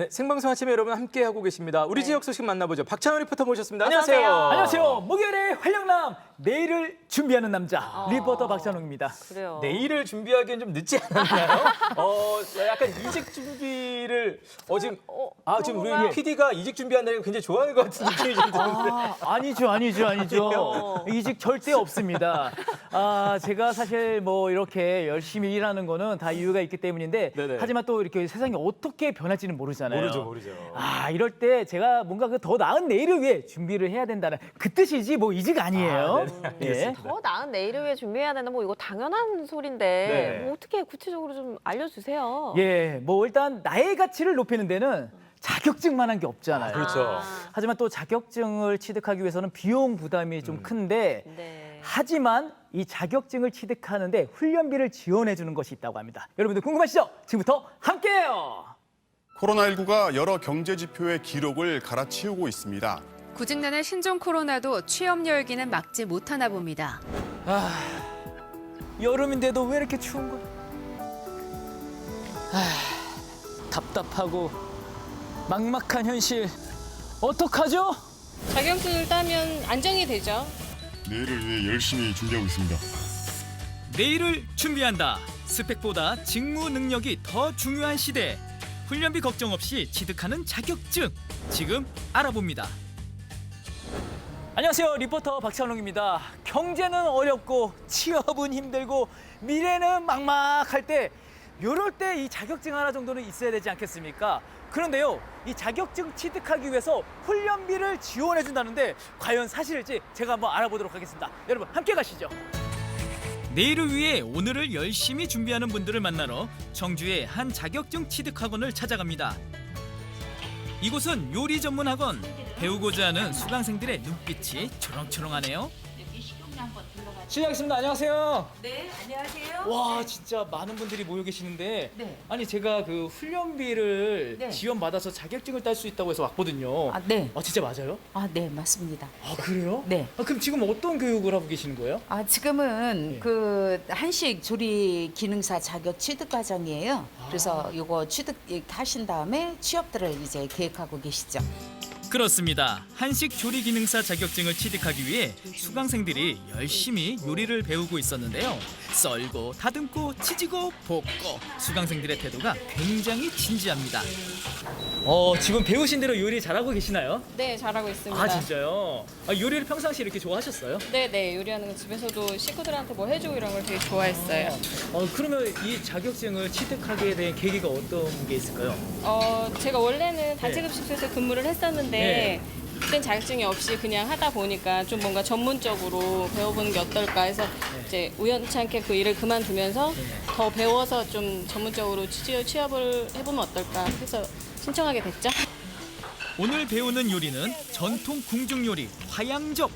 네, 생방송 아침에 여러분 함께 하고 계십니다. 우리 네. 지역 소식 만나보죠. 박찬원 리포터 모셨습니다. 안녕하세요. 안녕하세요. 목요일의 활력남 내일을 준비하는 남자 어. 리포터 박찬웅입니다. 그래요. 내일을 준비하기엔 좀 늦지 않았나요? 어, 약간 이직 준비를 어 지금 어, 아 지금 우리? PD가 이직 준비한다는 거 굉장히 좋아하는 것 같은 느낌이 좀 드는데. 아, 아니죠, 아니죠, 아니죠. 이직 절대 없습니다. 아, 제가 사실 뭐 이렇게 열심히 일하는 거는 다 이유가 있기 때문인데 네네. 하지만 또 이렇게 세상이 어떻게 변할지는 모르잖아요. 모르죠, 모르죠. 아, 이럴 때 제가 뭔가 그 더 나은 내일을 위해 준비를 해야 된다는 그 뜻이지 뭐 이직 아니에요. 아, 네네, 예. 더 나은 내일을 위해 준비해야 된다. 뭐 이거 당연한 소린데 네. 뭐 어떻게 구체적으로 좀 알려주세요. 예, 뭐 일단 나의 가치를 높이는 데는 자격증만한 게 없잖아요. 그렇죠. 아, 하지만 또 자격증을 취득하기 위해서는 비용 부담이 좀 큰데 네. 하지만 이 자격증을 취득하는데 훈련비를 지원해 주는 것이 있다고 합니다. 여러분들 궁금하시죠? 지금부터 함께해요. 코로나19가 여러 경제 지표의 기록을 갈아치우고 있습니다. 구직난의 신종 코로나도 취업 열기는 막지 못하나 봅니다. 여름인데도 왜 이렇게 추운 거야? 아, 답답하고 막막한 현실 어떡하죠? 자격증을 따면 안정이 되죠. 내일을 위해 열심히 준비하고 있습니다. 내일을 준비한다. 스펙보다 직무 능력이 더 중요한 시대. 훈련비 걱정 없이 취득하는 자격증. 지금 알아봅니다. 안녕하세요 리포터 박찬웅입니다. 경제는 어렵고 취업은 힘들고 미래는 막막할 때 이럴 때 이 자격증 하나 정도는 있어야 되지 않겠습니까? 그런데요 이 자격증 취득하기 위해서 훈련비를 지원해 준다는데 과연 사실일지 제가 한번 알아보도록 하겠습니다. 여러분 함께 가시죠. 내일을 위해 오늘을 열심히 준비하는 분들을 만나러 청주의 한 자격증 취득 학원을 찾아갑니다. 이곳은 요리 전문 학원. 배우고자 하는 수강생들의 눈빛이 초롱초롱하네요. 실례하겠습니다. 안녕하세요. 네, 안녕하세요. 와 진짜 많은 분들이 모여 계시는데 네. 아니 제가 그 훈련비를 네. 지원받아서 자격증을 딸 수 있다고 해서 왔거든요. 아, 네. 아 진짜 맞아요? 아, 네, 맞습니다. 아 그래요? 네. 아, 그럼 지금 어떤 교육을 하고 계시는 거예요? 아, 지금은 네. 그 한식 조리 기능사 자격 취득 과정이에요. 아. 그래서 요거 취득 하신 다음에 취업들을 이제 계획하고 계시죠. 그렇습니다. 한식 조리 기능사 자격증을 취득하기 위해 수강생들이 열심히 요리를 배우고 있었는데요. 썰고 다듬고 치지고 볶고 수강생들의 태도가 굉장히 진지합니다. 어 지금 배우신 대로 요리 잘하고 계시나요? 네, 잘하고 있습니다. 아 진짜요? 아, 요리를 평상시에 이렇게 좋아하셨어요? 네, 네, 요리하는 거 집에서도 식구들한테 뭐 해주고 이런 걸 되게 좋아했어요. 어 그러면 이 자격증을 취득하게 된 계기가 어떤 게 있을까요? 어, 제가 원래는 단체급식소에서 근무를 했었는데 네. 그땐 자격증이 없이 그냥 하다 보니까 좀 뭔가 전문적으로 배워보는 게 어떨까 해서 네. 이제 우연치 않게 그 일을 그만두면서 더 배워서 좀 전문적으로 취업, 취업을 해보면 어떨까 해서 신청하게 됐죠. 오늘 배우는 요리는 전통 궁중 요리 화양적.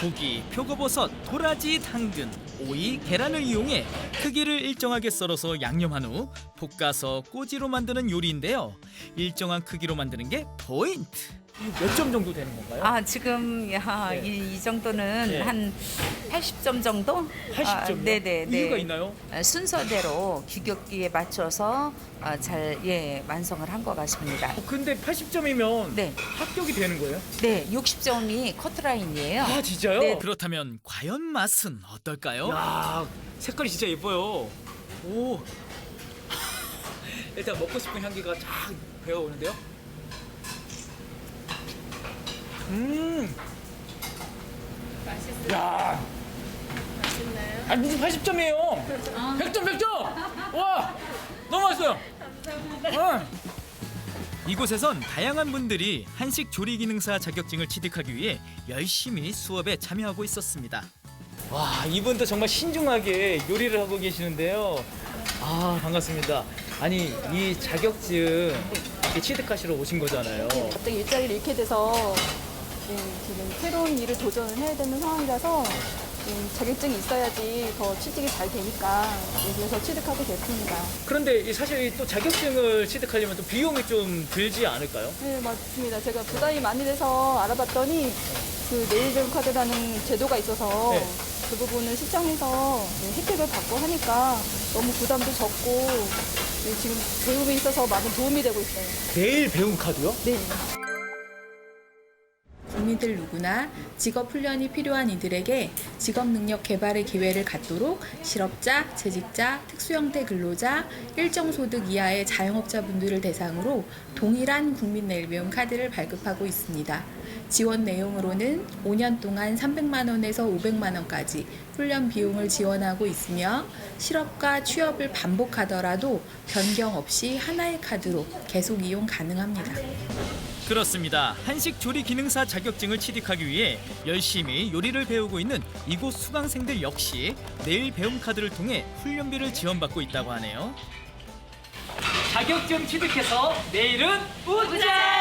고기, 표고버섯, 도라지, 당근, 오이, 계란을 이용해 크기를 일정하게 썰어서 양념한 후 볶아서 꼬지로 만드는 요리인데요. 일정한 크기로 만드는 게 포인트. 몇 점 정도 되는 건가요? 아, 지금 야, 네. 이, 이 정도는 네. 한 80점 정도? 80점이요? 아, 네네. 네. 이유가 있나요? 아, 순서대로 규격기에 맞춰서 아, 잘 예, 완성을 한 것 같습니다. 어, 근데 80점이면 네. 합격이 되는 거예요? 네, 60점이 커트라인이에요. 아 진짜요? 네. 그렇다면 과연 맛은 어떨까요? 야 색깔이 진짜 예뻐요. 오. 일단 먹고 싶은 향기가 쫙 배어오는데요. 음. 맛있어요. 야. 맛있나요? 아니 무슨 80점이에요? 100점 100점. 와 너무 맛있어요. 감사합니다. 이곳에선 다양한 분들이 한식 조리 기능사 자격증을 취득하기 위해 열심히 수업에 참여하고 있었습니다. 와 이분도 정말 신중하게 요리를 하고 계시는데요. 아 반갑습니다. 아니 이 자격증 이렇게 취득하시러 오신 거잖아요. 갑자기 일자리를 잃게 돼서 네, 지금 새로운 일을 도전을 해야 되는 상황이라서 네, 자격증이 있어야지 더 취직이 잘 되니까 네, 그래서 취득하게 됐습니다. 그런데 이 사실 또 자격증을 취득하려면 또 비용이 좀 들지 않을까요? 네 맞습니다. 제가 부담이 많이 돼서 알아봤더니 그 네일점 카드라는 제도가 있어서 네. 그 부분을 시청해서 네, 혜택을 받고 하니까 너무 부담도 적고 네, 지금 배움에 있어서 많은 도움이 되고 있어요. 내일 배움 카드요? 네. 국민들 누구나 직업 훈련이 필요한 이들에게 직업 능력 개발의 기회를 갖도록 실업자, 재직자, 특수형태 근로자, 일정 소득 이하의 자영업자분들을 대상으로 동일한 국민 배움 카드를 발급하고 있습니다. 지원 내용으로는 5년 동안 300만 원에서 500만 원까지 훈련 비용을 지원하고 있으며 실업과 취업을 반복하더라도 변경 없이 하나의 카드로 계속 이용 가능합니다. 그렇습니다. 한식 조리 기능사 자격증을 취득하기 위해 열심히 요리를 배우고 있는 이곳 수강생들 역시 내일 배움 카드를 통해 훈련비를 지원받고 있다고 하네요. 자격증 취득해서 내일은 웃자!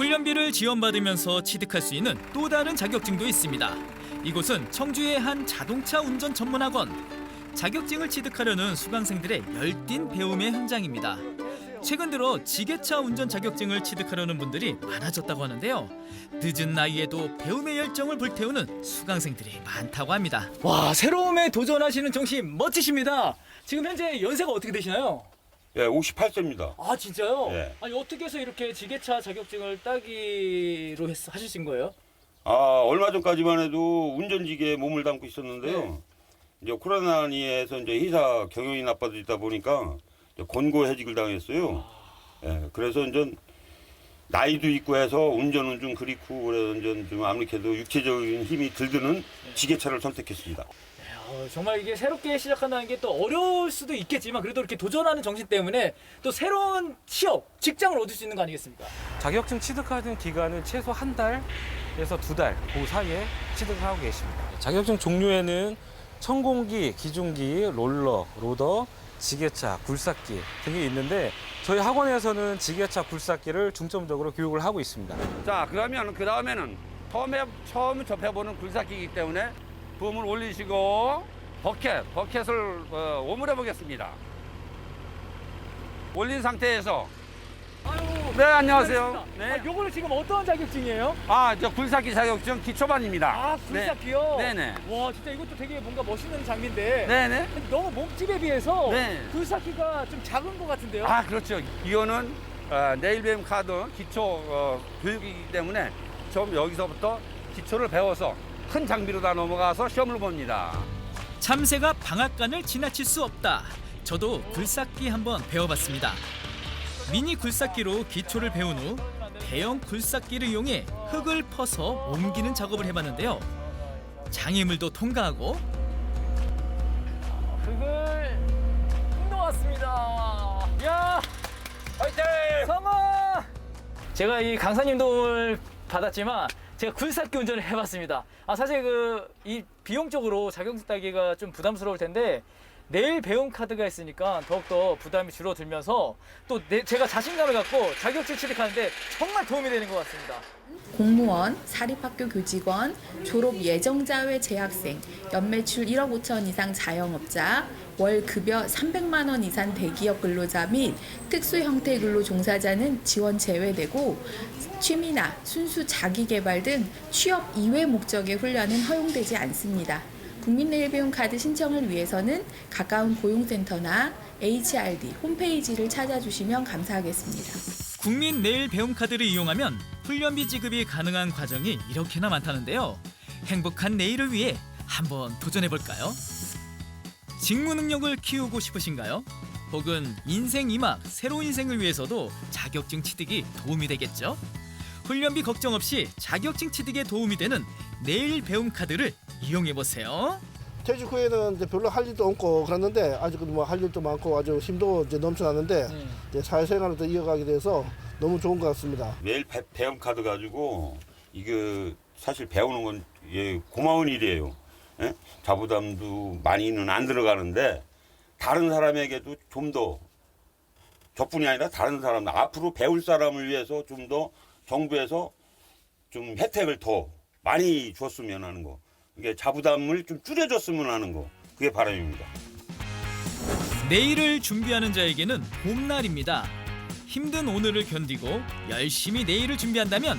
훈련비를 지원받으면서 취득할 수 있는 또 다른 자격증도 있습니다. 이곳은 청주의 한 자동차 운전 전문 학원. 자격증을 취득하려는 수강생들의 열띤 배움의 현장입니다. 최근 들어 지게차 운전 자격증을 취득하려는 분들이 많아졌다고 하는데요. 늦은 나이에도 배움의 열정을 불태우는 수강생들이 많다고 합니다. 와 새로움에 도전하시는 정신 멋지십니다. 지금 현재 연세가 어떻게 되시나요? 예, 58세입니다. 아 진짜요? 예. 아니 어떻게 해서 이렇게 지게차 자격증을 따기로 했, 하신 거예요? 아, 얼마 전까지만 해도 운전직에 몸을 담고 있었는데요. 네. 이제 코로나니에서 이제 회사 경영이 나빠지다 보니까 이제 권고해직을 당했어요. 예, 그래서 이제 나이도 있고 해서 운전은 좀 그립고 그래서 이제 좀 아무래도 육체적인 힘이 들드는 지게차를 선택했습니다. 어, 정말 이게 새롭게 시작한다는 게 또 어려울 수도 있겠지만 그래도 이렇게 도전하는 정신 때문에 또 새로운 취업, 직장을 얻을 수 있는 거 아니겠습니까? 자격증 취득하는 기간은 최소 한 달에서 두 달 그 사이에 취득을 하고 계십니다. 자격증 종류에는 천공기, 기중기, 롤러, 로더, 지게차, 굴삭기 등이 있는데 저희 학원에서는 지게차, 굴삭기를 중점적으로 교육을 하고 있습니다. 자, 그러면 그 다음에는 처음에 처음 접해보는 굴삭기이기 때문에 붐을 올리시고 버켓, 버켓을 어, 오므려 보겠습니다. 올린 상태에서 아유, 네 안녕하세요. 네. 아, 요거는 지금 어떤 자격증이에요? 아, 저 굴삭기 자격증 기초반입니다. 아, 굴삭기요? 네. 네네. 와, 진짜 이것도 되게 뭔가 멋있는 장비인데. 네네. 너무 몸집에 비해서 네. 굴삭기가 좀 작은 것 같은데요? 아, 그렇죠. 이거는 어, 네일뱀 카드 기초 어, 교육이기 때문에 좀 여기서부터 기초를 배워서 큰 장비로 다 넘어가서 시험을 봅니다. 참새가 방앗간을 지나칠 수 없다. 저도 굴삭기 한번 배워봤습니다. 미니 굴삭기로 기초를 배운 후 대형 굴삭기를 이용해 흙을 퍼서 옮기는 작업을 해봤는데요. 장애물도 통과하고 그걸 넣었습니다. 야, 화이팅! 성공! 제가 이 강사님 도움을 받았지만 제가 굴삭기 운전을 해봤습니다. 아 사실 그 이 비용적으로 자격증 따기가 좀 부담스러울 텐데 내일 배움 카드가 있으니까 더욱더 부담이 줄어들면서 또 내, 제가 자신감을 갖고 자격증 취득하는데 정말 도움이 되는 것 같습니다. 공무원, 사립학교 교직원, 졸업 예정자 외 재학생, 연매출 1억 5천 이상 자영업자, 월 급여 300만 원 이상 대기업 근로자 및 특수 형태 근로 종사자는 지원 제외되고 취미나 순수 자기 개발 등 취업 이외 목적의 훈련은 허용되지 않습니다. 국민내일배움 카드 신청을 위해서는 가까운 고용센터나 HRD 홈페이지를 찾아주시면 감사하겠습니다. 국민 내일 배움 카드를 이용하면 훈련비 지급이 가능한 과정이 이렇게나 많다는데요. 행복한 내일을 위해 한번 도전해 볼까요? 직무 능력을 키우고 싶으신가요? 혹은 인생 이막 새로운 인생을 위해서도 자격증 취득이 도움이 되겠죠? 훈련비 걱정 없이 자격증 취득에 도움이 되는 내일 배움 카드를 이용해 보세요. 퇴직 후에는 이제 별로 할 일도 없고 그랬는데 아직은 뭐할 일도 많고 아주 힘도 이제 넘쳐나는데 이제 사회생활을 더 이어가게 돼서 너무 좋은 것 같습니다. 매일 배, 배움 카드 가지고 이게 사실 배우는 건 예, 고마운 일이에요. 예? 자부담도 많이는 안 들어가는데 다른 사람에게도 좀 더 저뿐이 아니라 다른 사람 앞으로 배울 사람을 위해서 좀 더 정부에서 좀 혜택을 더 많이 줬으면 하는 거. 이게 자부담을 좀 줄여줬으면 하는 거. 그게 바람입니다. 내일을 준비하는 자에게는 봄날입니다. 힘든 오늘을 견디고 열심히 내일을 준비한다면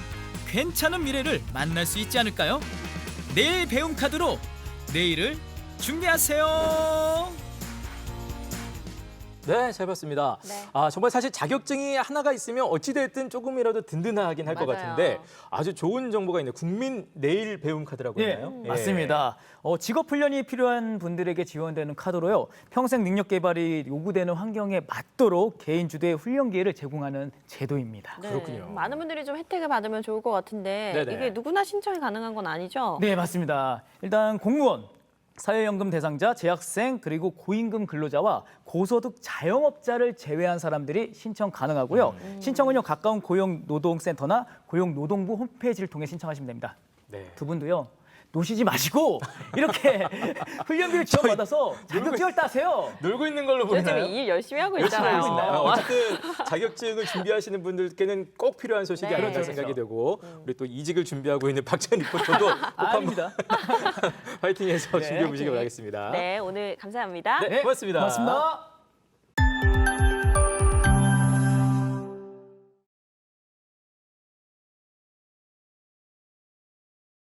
괜찮은 미래를 만날 수 있지 않을까요? 내일 배움 카드로 내일을 준비하세요. 네, 잘 봤습니다. 네. 아, 정말 사실 자격증이 하나가 있으면 어찌됐든 조금이라도 든든하긴 할 것 맞아요. 같은데 아주 좋은 정보가 있네요. 국민 내일 배움 카드라고 예, 했나요? 예. 맞습니다. 어, 직업 훈련이 필요한 분들에게 지원되는 카드로요. 평생 능력 개발이 요구되는 환경에 맞도록 개인 주도의 훈련 기회를 제공하는 제도입니다. 네, 많은 분들이 좀 혜택을 받으면 좋을 것 같은데 네네. 이게 누구나 신청이 가능한 건 아니죠? 네, 맞습니다. 일단 공무원, 사회연금 대상자, 재학생, 그리고 고임금 근로자와 고소득 자영업자를 제외한 사람들이 신청 가능하고요. 신청은요 가까운 고용노동센터나 고용노동부 홈페이지를 통해 신청하시면 됩니다. 네. 두 분도요 노시지 마시고 이렇게 훈련비를 지원받아서 자격증을 따세요. 놀고 있는 걸로 요즘 보이나요? 일 열심히 하고 열심히 하고 있잖아요. 있나요? 어쨌든 자격증을 준비하시는 분들께는 꼭 필요한 소식이 네. 아닐까 그렇죠. 생각이 되고 우리 또 이직을 준비하고 있는 박찬 리포터도 꼭 한번 아닙니다. 파이팅해서 네. 준비해 보시기 바라겠습니다. 네, 오늘 감사합니다. 네, 고맙습니다. 고맙습니다.